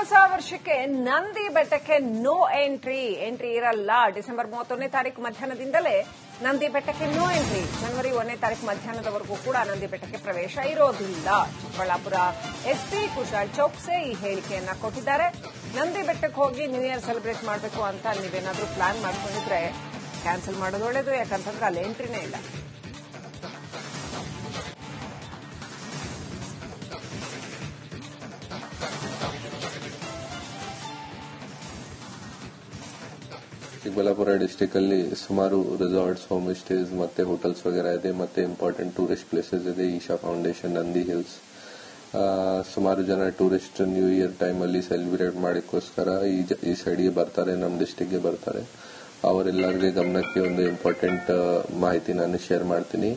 ಹೊಸ ವರ್ಷಕ್ಕೆ ನಂದಿ ಬೆಟ್ಟಕ್ಕೆ ನೋ ಎಂಟ್ರಿ ಎಂಟ್ರಿ ಇರಲ್ಲ. ಡಿಸೆಂಬರ್ ಮೂವತ್ತೊಂದನೇ ತಾರೀಕು ಮಧ್ಯಾಹ್ನದಿಂದಲೇ ನಂದಿ ಬೆಟ್ಟಕ್ಕೆ ನೋ ಎಂಟ್ರಿ ಜನವರಿ ಒಂದನೇ ತಾರೀಕು ಮಧ್ಯಾಹ್ನದವರೆಗೂ ಕೂಡ ನಂದಿ ಬೆಟ್ಟಕ್ಕೆ ಪ್ರವೇಶ ಇರೋದಿಲ್ಲ. ಚಿಕ್ಕಬಳ್ಳಾಪುರ ಎಸ್ಪಿ ಕುಶಾಲ್ ಚೌಕ್ಸೆ ಈ ಹೇಳಿಕೆಯನ್ನ ಕೊಟ್ಟಿದ್ದಾರೆ. ನಂದಿ ಬೆಟ್ಟಕ್ಕೆ ಹೋಗಿ ನ್ಯೂ ಇಯರ್ ಸೆಲೆಬ್ರೇಟ್ ಮಾಡಬೇಕು ಅಂತ ನೀವೇನಾದ್ರೂ ಪ್ಲಾನ್ ಮಾಡ್ಕೊಂಡಿದ್ರೆ ಕ್ಯಾನ್ಸಲ್ ಮಾಡೋದು ಒಳ್ಳೇದು. ಯಾಕಂತಂದ್ರೆ ಅಲ್ಲಿ ಎಂಟ್ರಿನೇ ಇಲ್ಲ. ಚಿಕ್ಕಬಳ್ಳಾಪುರ ಡಿಸ್ಟಿಕ್ ಅಲ್ಲಿ ಸುಮಾರು ರೆಸಾರ್ಟ್ಸ್, ಹೋಮ್ ಸ್ಟೇಸ್, ಮತ್ತೆ ಹೋಟೆಲ್ಸ್ ವಗೇರಾ ಇದೆ, ಮತ್ತೆ ಇಂಪಾರ್ಟೆಂಟ್ ಟೂರಿಸ್ಟ್ ಪ್ಲೇಸಸ್ ಇದೆ, ಈಶಾ ಫೌಂಡೇಶನ್, ನಂದಿ ಹಿಲ್ಸ್. ಸುಮಾರು ಜನ ಟೂರಿಸ್ಟ್ ನ್ಯೂ ಇಯರ್ ಟೈಮ್ ಅಲ್ಲಿ ಸೆಲೆಬ್ರೇಟ್ ಮಾಡೋಕ್ಕೋಸ್ಕರ ಈ ಈ ಸೈಡ್ಗೆ ಬರ್ತಾರೆ ನಮ್ಮ ಡಿಸ್ಟಿಕ್ಗೆ ಬರ್ತಾರೆ. ಅವರೆಲ್ಲರಿಗೆ ಗಮನಕ್ಕೆ ಒಂದು ಇಂಪಾರ್ಟೆಂಟ್ ಮಾಹಿತಿ ನಾನು ಶೇರ್ ಮಾಡ್ತೀನಿ.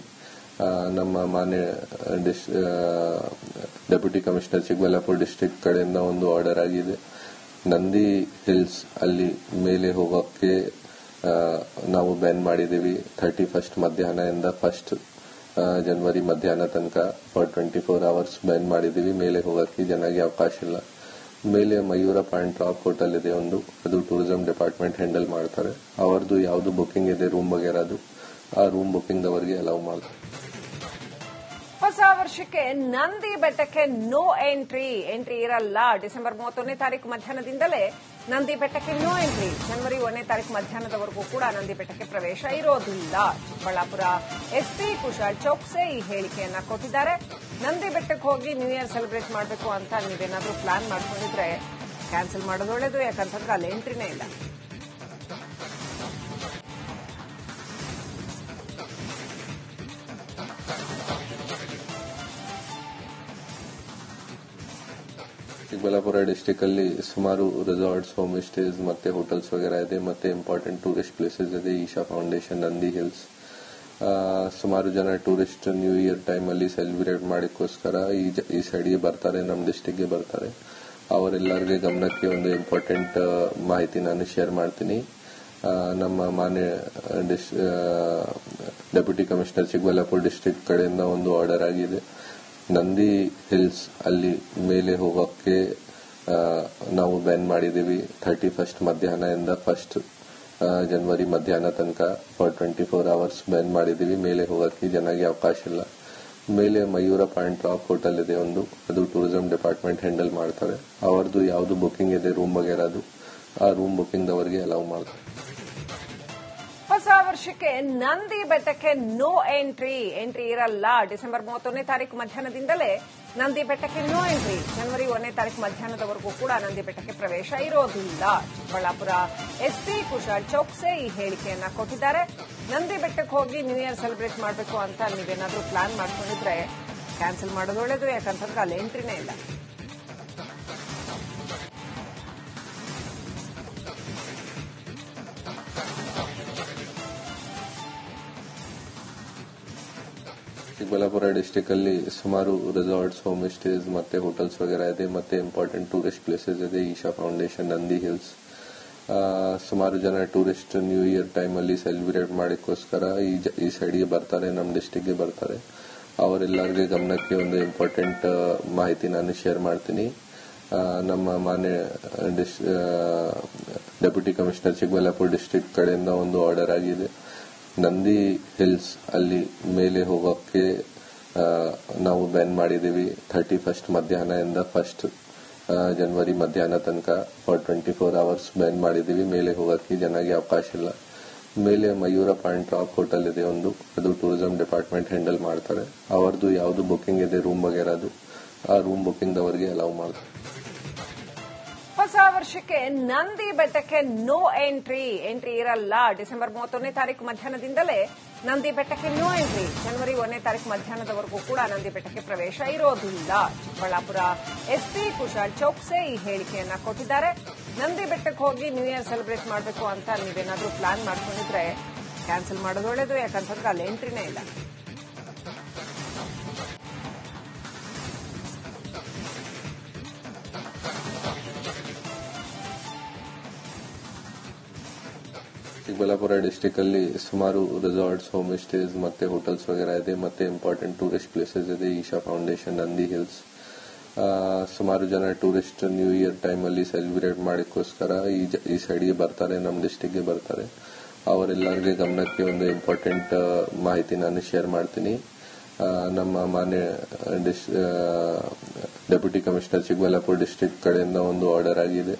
ನಮ್ಮ ಮಾನ್ಯ ಡಿಸ್ ಡೆಪ್ಯೂಟಿ ಕಮಿಷನರ್ ಚಿಕ್ಕಬಳ್ಳಾಪುರ ಡಿಸ್ಟಿಕ್ ಕಡೆಯಿಂದ ಒಂದು ಆರ್ಡರ್ ಆಗಿದೆ. ನಂದಿ ಹಿಲ್ಸ್ ಅಲ್ಲಿ ಮೇಲೆ ಹೋಗೋಕ್ಕೆ ನಾವು ಬ್ಯಾನ್ ಮಾಡಿದ್ದೀವಿ. ಥರ್ಟಿ ಫಸ್ಟ್ ಮಧ್ಯಾಹ್ನದಿಂದ ಫಸ್ಟ್ ಜನವರಿ ಮಧ್ಯಾಹ್ನ ತನಕ for twenty four hours ban ಮಾಡಿದ್ದೀವಿ. ಮೇಲೆ ಹೋಗೋಕ್ಕೆ ಜನಗೆ ಅವಕಾಶ ಇಲ್ಲ. ಮೇಲೆ ಮಯೂರ ಪಾಯಿಂಟ್ ಟಾಪ್ ಹೋಟೆಲ್ ಇದೆ ಒಂದು. ಅದು ಟೂರಿಸಂ ಡಿಪಾರ್ಟ್ಮೆಂಟ್ ಹ್ಯಾಂಡಲ್ ಮಾಡ್ತಾರೆ. ಅವರದು ಯಾವುದು ಬುಕಿಂಗ್ ಇದೆ ರೂಮ್ ವಗೇರಾದು ಆ ರೂಮ್ ಬುಕಿಂಗ್ ಅವರಿಗೆ ಅಲೌ ಮಾಡ್ತಾರೆ. ಹೊಸ ವರ್ಷಕ್ಕೆ ನಂದಿ ಬೆಟ್ಟಕ್ಕೆ ನೋ ಎಂಟ್ರಿ ಎಂಟ್ರಿ ಇರಲ್ಲ. ಡಿಸೆಂಬರ್ ಮೂವತ್ತೊಂದನೇ ತಾರೀಕು ಮಧ್ಯಾಹ್ನದಿಂದಲೇ ನಂದಿ ಬೆಟ್ಟಕ್ಕೆ ನೋ ಎಂಟ್ರಿ ಜನವರಿ ಒಂದನೇ ತಾರೀಕು ಮಧ್ಯಾಹ್ನದವರೆಗೂ ಕೂಡ ನಂದಿ ಬೆಟ್ಟಕ್ಕೆ ಪ್ರವೇಶ ಇರೋದಿಲ್ಲ. ಚಿಕ್ಕಬಳ್ಳಾಪುರ ಎಸ್ಪಿ ಕುಶಾಲ್ ಚೌಕ್ಸೆ ಈ ಹೇಳಿಕೆಯನ್ನ ಕೊಟ್ಟಿದ್ದಾರೆ. ನಂದಿ ಬೆಟ್ಟಕ್ಕೆ ಹೋಗಿ ನ್ಯೂ ಇಯರ್ ಸೆಲೆಬ್ರೇಟ್ ಮಾಡಬೇಕು ಅಂತ ನೀವೇನಾದ್ರೂ ಪ್ಲಾನ್ ಮಾಡ್ಕೊಂಡಿದ್ರೆ ಕ್ಯಾನ್ಸಲ್ ಮಾಡೋದು ಒಳ್ಳೇದು. ಯಾಕಂತಂದ್ರೆ ಅಲ್ಲಿ ಎಂಟ್ರಿನೇ ಇಲ್ಲ. ಚಿಕ್ಕಬಳ್ಳಾಪುರ ಡಿಸ್ಟಿಕ್ ಅಲ್ಲಿ ಸುಮಾರು ರೆಸಾರ್ಟ್ಸ್ ಹೋಮ್ ಸ್ಟೇಸ್ ಮತ್ತೆ ಹೋಟೆಲ್ಸ್ ವಗೇರಾ ಇದೆ, ಮತ್ತೆ ಇಂಪಾರ್ಟೆಂಟ್ ಟೂರಿಸ್ಟ್ ಪ್ಲೇಸಸ್ ಇದೆ, ಈಶಾ ಫೌಂಡೇಶನ್ ನಂದಿ ಹಿಲ್ಸ್ ಸುಮಾರು ಜನ ಟೂರಿಸ್ಟ್ ನ್ಯೂ ಇಯರ್ ಟೈಮ್ ಅಲ್ಲಿ ಸೆಲೆಬ್ರೇಟ್ ಮಾಡಿಕೋಸ್ಕರ ಈ ಈ ಸೈಡ್ಗೆ ಬರ್ತಾರೆ ನಮ್ಮ ಡಿಸ್ಟಿಕ್ಗೆ ಬರ್ತಾರೆ. ಅವರೆಲ್ಲರಿಗೆ ಗಮನಕ್ಕೆ ಒಂದು ಇಂಪಾರ್ಟೆಂಟ್ ಮಾಹಿತಿ ನಾನು ಶೇರ್ ಮಾಡ್ತೀನಿ. ನಮ್ಮ ಮಾನ್ಯ ಡಿಸ್ ಡೆಪ್ಯೂಟಿ ಕಮಿಷನರ್ ಚಿಕ್ಕಬಳ್ಳಾಪುರ ಡಿಸ್ಟಿಕ್ ಕಡೆಯಿಂದ ಒಂದು ಆರ್ಡರ್ ಆಗಿದೆ. ನಂದಿ ಹಿಲ್ಸ್ ಅಲ್ಲಿ ಮೇಲೆ ಹೋಗೋಕ್ಕೆ ನಾವು ಬ್ಯಾನ್ ಮಾಡಿದ್ದೀವಿ. ಥರ್ಟಿ ಫಸ್ಟ್ ಮಧ್ಯಾಹ್ನದಿಂದ ಫಸ್ಟ್ ಜನವರಿ ಮಧ್ಯಾಹ್ನ ತನಕ for twenty four hours ban ಮಾಡಿದ್ದೀವಿ. ಮೇಲೆ ಹೋಗೋಕ್ಕೆ ಜನಗೆ ಅವಕಾಶ ಇಲ್ಲ. ಮೇಲೆ ಮಯೂರ ಪಾಯಿಂಟ್ ಟಾಪ್ ಹೋಟೆಲ್ ಇದೆ ಒಂದು. ಅದು ಟೂರಿಸಂ ಡಿಪಾರ್ಟ್ಮೆಂಟ್ ಹ್ಯಾಂಡಲ್ ಮಾಡ್ತಾರೆ. ಅವರದು ಯಾವುದು ಬುಕಿಂಗ್ ಇದೆ ರೂಮ್ ವಗೇರಾದು ಆ ರೂಮ್ ಬುಕಿಂಗ್ ಅವರಿಗೆ ಅಲೌ ಮಾಡ್ತಾರೆ. ಹೊಸ ವರ್ಷಕ್ಕೆ ನಂದಿ ಬೆಟ್ಟಕ್ಕೆ ನೋ ಎಂಟ್ರಿ ಎಂಟ್ರಿ ಇರಲ್ಲ. ಡಿಸೆಂಬರ್ ಮೂವತ್ತೊಂದನೇ ತಾರೀಕು ಮಧ್ಯಾಹ್ನದಿಂದಲೇ ನಂದಿ ಬೆಟ್ಟಕ್ಕೆ ನೋ ಎಂಟ್ರಿ ಜನವರಿ ಒಂದನೇ ತಾರೀಕು ಮಧ್ಯಾಹ್ನದವರೆಗೂ ಕೂಡ ನಂದಿ ಬೆಟ್ಟಕ್ಕೆ ಪ್ರವೇಶ ಇರೋದಿಲ್ಲ. ಚಿಕ್ಕಬಳ್ಳಾಪುರ ಎಸ್ಪಿ ಕುಶಾಲ್ ಚೌಕ್ಸೆ ಈ ಹೇಳಿಕೆಯನ್ನ ಕೊಟ್ಟಿದ್ದಾರೆ. ನಂದಿ ಬೆಟ್ಟಕ್ಕೆ ಹೋಗಿ ನ್ಯೂ ಇಯರ್ ಸೆಲೆಬ್ರೇಟ್ ಮಾಡಬೇಕು ಅಂತ ನೀವೇನಾದ್ರೂ ಪ್ಲಾನ್ ಮಾಡ್ಕೊಂಡಿದ್ರೆ ಕ್ಯಾನ್ಸಲ್ ಮಾಡೋದು ಒಳ್ಳೇದು. ಯಾಕಂತಂದ್ರೆ ಅಲ್ಲಿ ಎಂಟ್ರಿನೇ ಇಲ್ಲ. ಚಿಕ್ಕಬಳ್ಳಾಪುರ ಡಿಸ್ಟಿಕ್ ಅಲ್ಲಿ ಸುಮಾರು ರೆಸಾರ್ಟ್ಸ್ ಹೋಮ್ ಸ್ಟೇಸ್ ಮತ್ತೆ ಹೋಟೆಲ್ಸ್ ವಗೇರಾ ಇದೆ, ಮತ್ತೆ ಇಂಪಾರ್ಟೆಂಟ್ ಟೂರಿಸ್ಟ್ ಪ್ಲೇಸಸ್ ಇದೆ. ಈಶಾ ಫೌಂಡೇಶನ್ ನಂದಿ ಹಿಲ್ಸ್ ಸುಮಾರು ಜನ ಟೂರಿಸ್ಟ್ ನ್ಯೂ ಇಯರ್ ಟೈಮ್ ಅಲ್ಲಿ ಸೆಲೆಬ್ರೇಟ್ ಮಾಡಿಕೋಸ್ಕರ ಈ ಈ ಸೈಡ್ಗೆ ಬರ್ತಾರೆ ನಮ್ಮ ಡಿಸ್ಟಿಕ್ಗೆ ಬರ್ತಾರೆ. ಅವರೆಲ್ಲರಿಗೆ ಗಮನಕ್ಕೆ ಒಂದು ಇಂಪಾರ್ಟೆಂಟ್ ಮಾಹಿತಿ ನಾನು ಶೇರ್ ಮಾಡ್ತೀನಿ. ನಮ್ಮ ಮಾನ್ಯ ಡಿಸ್ ಡೆಪ್ಯೂಟಿ ಕಮಿಷನರ್ ಚಿಕ್ಕಬಳ್ಳಾಪುರ ಡಿಸ್ಟಿಕ್ ಕಡೆಯಿಂದ ಒಂದು ಆರ್ಡರ್ ಆಗಿದೆ. ನಂದಿ ಹಿಲ್ಸ್ ಅಲ್ಲಿ ಮೇಲೆ ಹೋಗೋಕ್ಕೆ ನಾವು ಬ್ಯಾನ್ ಮಾಡಿದ್ದೀವಿ. ಥರ್ಟಿ ಫಸ್ಟ್ ಮಧ್ಯಾಹ್ನದಿಂದ ಫಸ್ಟ್ ಜನವರಿ ಮಧ್ಯಾಹ್ನ ತನಕ for twenty four hours ban ಮಾಡಿದ್ದೀವಿ. ಮೇಲೆ ಹೋಗೋಕ್ಕೆ ಜನಗೆ ಅವಕಾಶ ಇಲ್ಲ. ಮೇಲೆ ಮಯೂರ ಪಾಯಿಂಟ್ ರಾಕ್ ಹೋಟೆಲ್ ಇದೆ ಒಂದು. ಅದು ಟೂರಿಸಂ ಡಿಪಾರ್ಟ್ಮೆಂಟ್ ಹ್ಯಾಂಡಲ್ ಮಾಡ್ತಾರೆ. ಅವರದು ಯಾವುದು ಬುಕಿಂಗ್ ಇದೆ ರೂಮ್ ವಗೇರಾದು ಆ ರೂಮ್ ಬುಕಿಂಗ್ ಅವರಿಗೆ ಅಲೌ ಮಾಡ್ತಾರೆ. ಹೊಸ ವರ್ಷಕ್ಕೆ ನಂದಿ ಬೆಟ್ಟಕ್ಕೆ ನೋ ಎಂಟ್ರಿ ಎಂಟ್ರಿ ಇರಲ್ಲ. ಡಿಸೆಂಬರ್ ಮೂವತ್ತೊಂದನೇ ತಾರೀಕು ಮಧ್ಯಾಹ್ನದಿಂದಲೇ ನಂದಿ ಬೆಟ್ಟಕ್ಕೆ ನೋ ಎಂಟ್ರಿ ಜನವರಿ ಒಂದನೇ ತಾರೀಕು ಮಧ್ಯಾಹ್ನದವರೆಗೂ ಕೂಡ ನಂದಿ ಬೆಟ್ಟಕ್ಕೆ ಪ್ರವೇಶ ಇರೋದಿಲ್ಲ. ಚಿಕ್ಕಬಳ್ಳಾಪುರ ಎಸ್ಪಿ ಕುಶಾಲ್ ಚೌಕ್ಸೆ ಈ ಹೇಳಿಕೆಯನ್ನ ಕೊಟ್ಟಿದ್ದಾರೆ. ನಂದಿ ಬೆಟ್ಟಕ್ಕೆ ಹೋಗಿ ನ್ಯೂ ಇಯರ್ ಸೆಲೆಬ್ರೇಟ್ ಮಾಡಬೇಕು ಅಂತ ನೀವೇನಾದ್ರೂ ಪ್ಲಾನ್ ಮಾಡ್ಕೊಂಡಿದ್ರೆ ಕ್ಯಾನ್ಸಲ್ ಮಾಡೋದು ಒಳ್ಳೇದು. ಯಾಕಂತಂದ್ರೆ ಅಲ್ಲಿ ಎಂಟ್ರಿನೇ ಇಲ್ಲ. ಚಿಕ್ಕಬಳ್ಳಾಪುರ ಡಿಸ್ಟಿಕ್ ಅಲ್ಲಿ ಸುಮಾರು ರೆಸಾರ್ಟ್ಸ್ ಹೋಮ್ ಸ್ಟೇಸ್ ಮತ್ತೆ ಹೋಟೆಲ್ಸ್ ವಗೇರಾ ಇದೆ, ಮತ್ತೆ ಇಂಪಾರ್ಟೆಂಟ್ ಟೂರಿಸ್ಟ್ ಪ್ಲೇಸಸ್ ಇದೆ, ಈಶಾ ಫೌಂಡೇಶನ್ ನಂದಿ ಹಿಲ್ಸ್ ಸುಮಾರು ಜನ ಟೂರಿಸ್ಟ್ ನ್ಯೂ ಇಯರ್ ಟೈಮ್ ಅಲ್ಲಿ ಸೆಲೆಬ್ರೇಟ್ ಮಾಡೋಕ್ಕೋಸ್ಕರ ಈ ಈ ಸೈಡ್ಗೆ ಬರ್ತಾರೆ ನಮ್ಮ ಡಿಸ್ಟಿಕ್ಗೆ ಬರ್ತಾರೆ. ಅವರೆಲ್ಲರಿಗೆ ಗಮನಕ್ಕೆ ಒಂದು ಇಂಪಾರ್ಟೆಂಟ್ ಮಾಹಿತಿ ನಾನು ಶೇರ್ ಮಾಡ್ತೀನಿ. ನಮ್ಮ ಮಾನ್ಯ ಡಿಸ್ ಡೆಪ್ಯೂಟಿ ಕಮಿಷನರ್ ಚಿಕ್ಕಬಳ್ಳಾಪುರ ಡಿಸ್ಟಿಕ್ ಕಡೆಯಿಂದ ಒಂದು ಆರ್ಡರ್ ಆಗಿದೆ.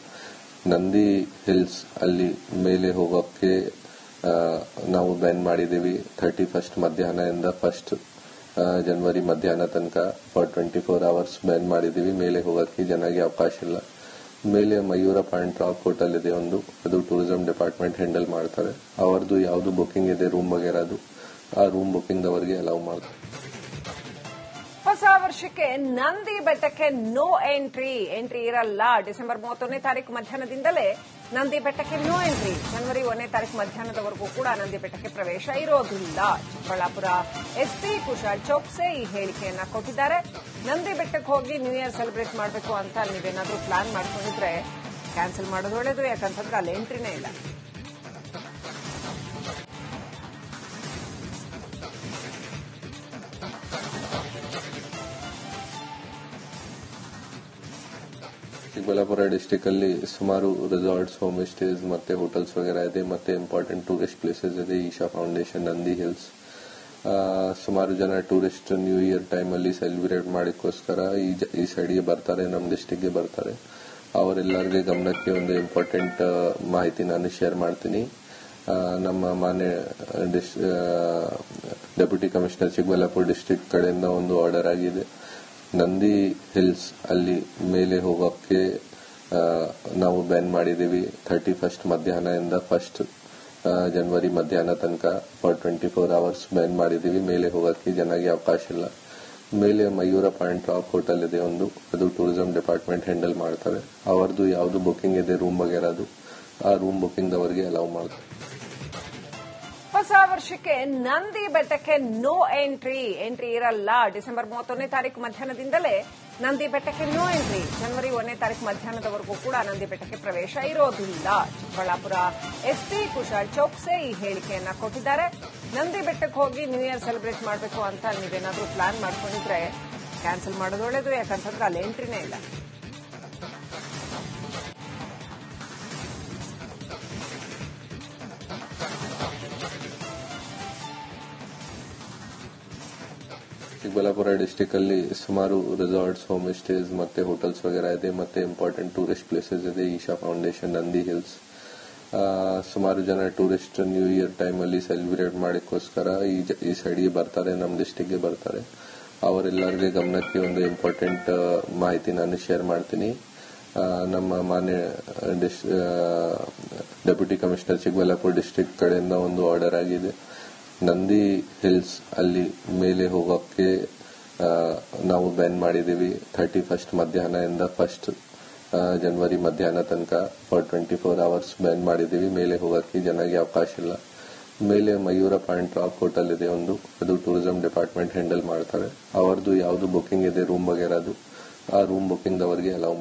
ನಂದಿ ಹಿಲ್ಸ್ ಅಲ್ಲಿ ಮೇಲೆ ಹೋಗೋಕ್ಕೆ ನಾವು ಬ್ಯಾನ್ ಮಾಡಿದ್ದೀವಿ. ಥರ್ಟಿ ಫಸ್ಟ್ ಮಧ್ಯಾಹ್ನದಿಂದ ಫಸ್ಟ್ ಜನವರಿ ಮಧ್ಯಾಹ್ನ ತನಕ for twenty four hours ban ಮಾಡಿದ್ದೀವಿ. ಮೇಲೆ ಹೋಗೋಕ್ಕೆ ಜನಗೆ ಅವಕಾಶ ಇಲ್ಲ. ಮೇಲೆ ಮಯೂರ ಪಾಯಿಂಟ್ ರಾಕ್ ಹೋಟೆಲ್ ಇದೆ ಒಂದು. ಅದು ಟೂರಿಸಂ ಡಿಪಾರ್ಟ್ಮೆಂಟ್ ಹ್ಯಾಂಡಲ್ ಮಾಡ್ತಾರೆ. ಅವರದು ಯಾವುದು ಬುಕಿಂಗ್ ಇದೆ ರೂಮ್ ವಗೇರದು ಆ ರೂಮ್ ಬುಕಿಂಗ್ ಅವರಿಗೆ ಅಲೌ ಮಾಡ್ತಾರೆ. ಹೊಸ ವರ್ಷಕ್ಕೆ ನಂದಿ ಬೆಟ್ಟಕ್ಕೆ ನೋ ಎಂಟ್ರಿ ಎಂಟ್ರಿ ಇರಲ್ಲ. ಡಿಸೆಂಬರ್ ಮೂವತ್ತೊಂದನೇ ತಾರೀಕು ಮಧ್ಯಾಹ್ನದಿಂದಲೇ ನಂದಿ ಬೆಟ್ಟಕ್ಕೆ ನೋ ಎಂಟ್ರಿ ಜನವರಿ ಒಂದನೇ ತಾರೀಕು ಮಧ್ಯಾಹ್ನದವರೆಗೂ ಕೂಡ ನಂದಿ ಬೆಟ್ಟಕ್ಕೆ ಪ್ರವೇಶ ಇರೋದಿಲ್ಲ. ಚಿಕ್ಕಬಳ್ಳಾಪುರ ಎಸ್ಪಿ ಕುಶಾಲ್ ಚೌಕ್ಸೆ ಈ ಹೇಳಿಕೆಯನ್ನ ಕೊಟ್ಟಿದ್ದಾರೆ. ನಂದಿ ಬೆಟ್ಟಕ್ಕೆ ಹೋಗಿ ನ್ಯೂ ಇಯರ್ ಸೆಲೆಬ್ರೇಟ್ ಮಾಡಬೇಕು ಅಂತ ನೀವೇನಾದ್ರೂ ಪ್ಲಾನ್ ಮಾಡ್ಕೊಂಡಿದ್ರೆ ಕ್ಯಾನ್ಸಲ್ ಮಾಡೋದು ಒಳ್ಳೇದು. ಯಾಕಂತಂದ್ರೆ ಅಲ್ಲಿ ಎಂಟ್ರಿನೇ ಇಲ್ಲ. ಚಿಕ್ಕಬಳ್ಳಾಪುರ ಡಿಸ್ಟಿಕ್ ಅಲ್ಲಿ ಸುಮಾರು ರೆಸಾರ್ಟ್ಸ್ ಹೋಮ್ ಸ್ಟೇಸ್ ಮತ್ತೆ ಹೋಟೆಲ್ಸ್ ವಗೈರಾ ಇದೆ, ಮತ್ತೆ ಇಂಪಾರ್ಟೆಂಟ್ ಟೂರಿಸ್ಟ್ ಪ್ಲೇಸಸ್ ಇದೆ. ಈಶಾ ಫೌಂಡೇಶನ್ ನಂದಿ ಹಿಲ್ಸ್ ಸುಮಾರು ಜನ ಟೂರಿಸ್ಟ್ ನ್ಯೂ ಇಯರ್ ಟೈಮ್ ಅಲ್ಲಿ ಸೆಲೆಬ್ರೇಟ್ ಮಾಡಿಕೋಸ್ಕರ ಈ ಈ ಸೈಡ್ಗೆ ಬರ್ತಾರೆ ನಮ್ಮ ಡಿಸ್ಟಿಕ್ಗೆ ಬರ್ತಾರೆ. ಅವರೆಲ್ಲರಿಗೆ ಗಮನಕ್ಕೆ ಒಂದು ಇಂಪಾರ್ಟೆಂಟ್ ಮಾಹಿತಿ ನಾನು ಶೇರ್ ಮಾಡ್ತೀನಿ. ನಮ್ಮ ಮಾನ್ಯ ಡಿಸ್ ಡೆಪ್ಯೂಟಿ ಕಮಿಷನರ್ ಚಿಕ್ಕಬಳ್ಳಾಪುರ ಡಿಸ್ಟಿಕ್ ಕಡೆಯಿಂದ ಒಂದು ಆರ್ಡರ್ ಆಗಿದೆ. ನಂದಿ ಹಿಲ್ಸ್ ಅಲ್ಲಿ ಮೇಲೆ ಹೋಗೋಕ್ಕೆ ನಾವು ಬ್ಯಾನ್ ಮಾಡಿದ್ದೀವಿ. ಥರ್ಟಿ ಫಸ್ಟ್ ಮಧ್ಯಾಹ್ನದಿಂದ ಫಸ್ಟ್ ಜನವರಿ ಮಧ್ಯಾಹ್ನ ತನಕ for twenty four hours ban ಮಾಡಿದ್ದೀವಿ. ಮೇಲೆ ಹೋಗೋಕ್ಕೆ ಜನಾಗಿ ಅವಕಾಶ ಇಲ್ಲ. ಮೇಲೆ ಮಯೂರ ಪಾಯಿಂಟ್ ಟಾಪ್ ಹೋಟೆಲ್ ಇದೆ ಒಂದು. ಅದು ಟೂರಿಸಂ ಡಿಪಾರ್ಟ್ಮೆಂಟ್ ಹ್ಯಾಂಡಲ್ ಮಾಡ್ತಾರೆ. ಅವರದು ಯಾವುದು ಬುಕಿಂಗ್ ಇದೆ ರೂಮ್ ಇರೋದು, ಆ ರೂಮ್ ಬುಕಿಂಗ್ ಅವರಿಗೆ ಅಲೌ ಮಾಡ್ತಾರೆ. ಹೊಸ ವರ್ಷಕ್ಕೆ ನಂದಿ ಬೆಟ್ಟಕ್ಕೆ ನೋ ಎಂಟ್ರಿ ಎಂಟ್ರಿ ಇರಲ್ಲ. ಡಿಸೆಂಬರ್ ಮೂವತ್ತೊಂದನೇ ತಾರೀಕು ಮಧ್ಯಾಹ್ನದಿಂದಲೇ ನಂದಿ ಬೆಟ್ಟಕ್ಕೆ ನೋ ಎಂಟ್ರಿ ಜನವರಿ ಒಂದನೇ ತಾರೀಕು ಮಧ್ಯಾಹ್ನದವರೆಗೂ ಕೂಡ ನಂದಿ ಬೆಟ್ಟಕ್ಕೆ ಪ್ರವೇಶ ಇರೋದಿಲ್ಲ. ಚಿಕ್ಕಬಳ್ಳಾಪುರ ಎಸ್ಪಿ ಕುಶಾಲ್ ಚೌಕ್ಸೆ ಈ ಹೇಳಿಕೆಯನ್ನ ಕೊಟ್ಟಿದ್ದಾರೆ. ನಂದಿ ಬೆಟ್ಟಕ್ಕೆ ಹೋಗಿ ನ್ಯೂ ಇಯರ್ ಸೆಲೆಬ್ರೇಟ್ ಮಾಡಬೇಕು ಅಂತ ನೀವೇನಾದ್ರೂ ಪ್ಲಾನ್ ಮಾಡ್ಕೊಂಡಿದ್ರೆ ಕ್ಯಾನ್ಸಲ್ ಮಾಡೋದು ಒಳ್ಳೇದು, ಯಾಕಂತಂದ್ರೆ ಅಲ್ಲಿ ಎಂಟ್ರಿನೇ ಇಲ್ಲ. ಚಿಕ್ಕಬಳ್ಳಾಪುರ ಡಿಸ್ಟಿಕ್ ಅಲ್ಲಿ ಸುಮಾರು ರೆಸಾರ್ಟ್ಸ್ ಹೋಮ್ ಸ್ಟೇಸ್ ಮತ್ತೆ ಹೋಟೆಲ್ಸ್ ವಗೇರ ಇದೆ, ಮತ್ತೆ ಇಂಪಾರ್ಟೆಂಟ್ ಟೂರಿಸ್ಟ್ ಪ್ಲೇಸಸ್ ಇದೆ. ಈಶಾ ಫೌಂಡೇಶನ್ ನಂದಿ ಹಿಲ್ಸ್ ಸುಮಾರು ಜನ ಟೂರಿಸ್ಟ್ ನ್ಯೂ ಇಯರ್ ಟೈಮ್ ಅಲ್ಲಿ ಸೆಲೆಬ್ರೇಟ್ ಮಾಡೋಕ್ಕೋಸ್ಕರ ಈ ಈ ಸೈಡ್ಗೆ ಬರ್ತಾರೆ ನಮ್ಮ ಡಿಸ್ಟಿಕ್ಗೆ ಬರ್ತಾರೆ. ಅವರೆಲ್ಲರಿಗೆ ಗಮನಕ್ಕೆ ಒಂದು ಇಂಪಾರ್ಟೆಂಟ್ ಮಾಹಿತಿ ನಾನು ಶೇರ್ ಮಾಡ್ತೀನಿ. ನಮ್ಮ ಮಾನ್ಯ ಡಿಸ್ ಡೆಪ್ಯೂಟಿ ಕಮಿಷನರ್ ಚಿಕ್ಕಬಳ್ಳಾಪುರ ಡಿಸ್ಟಿಕ್ ಕಡೆಯಿಂದ ಒಂದು ಆರ್ಡರ್ ಆಗಿದೆ. ನಂದಿ ಹಿಲ್ಸ್ ಅಲ್ಲಿ ಮೇಲೆ ಹೋಗೋಕ್ಕೆ ನಾವು ಬ್ಯಾನ್ ಮಾಡಿದ್ದೀವಿ. ಥರ್ಟಿ ಫಸ್ಟ್ ಮಧ್ಯಾಹ್ನದಿಂದ ಫಸ್ಟ್ ಜನವರಿ ಮಧ್ಯಾಹ್ನ ತನಕ for twenty four hours ban ಮಾಡಿದ್ದೀವಿ. ಮೇಲೆ ಹೋಗೋಕ್ಕೆ ಜನಕ್ಕೆ ಅವಕಾಶ ಇಲ್ಲ. ಮೇಲೆ ಮಯೂರ ಪಾಯಿಂಟ್ ರಾಕ್ ಹೋಟೆಲ್ ಇದೆ ಒಂದು. ಅದು ಟೂರಿಸಂ ಡಿಪಾರ್ಟ್ಮೆಂಟ್ ಹ್ಯಾಂಡಲ್ ಮಾಡ್ತಾರೆ. ಅವರದು ಯಾವುದು ಬುಕಿಂಗ್ ಇದೆ ರೂಮ್ ಬಗ್ಗೆ ಆ ರೂಮ್ ಬುಕಿಂಗ್ ಅವರಿಗೆ ಅಲೌ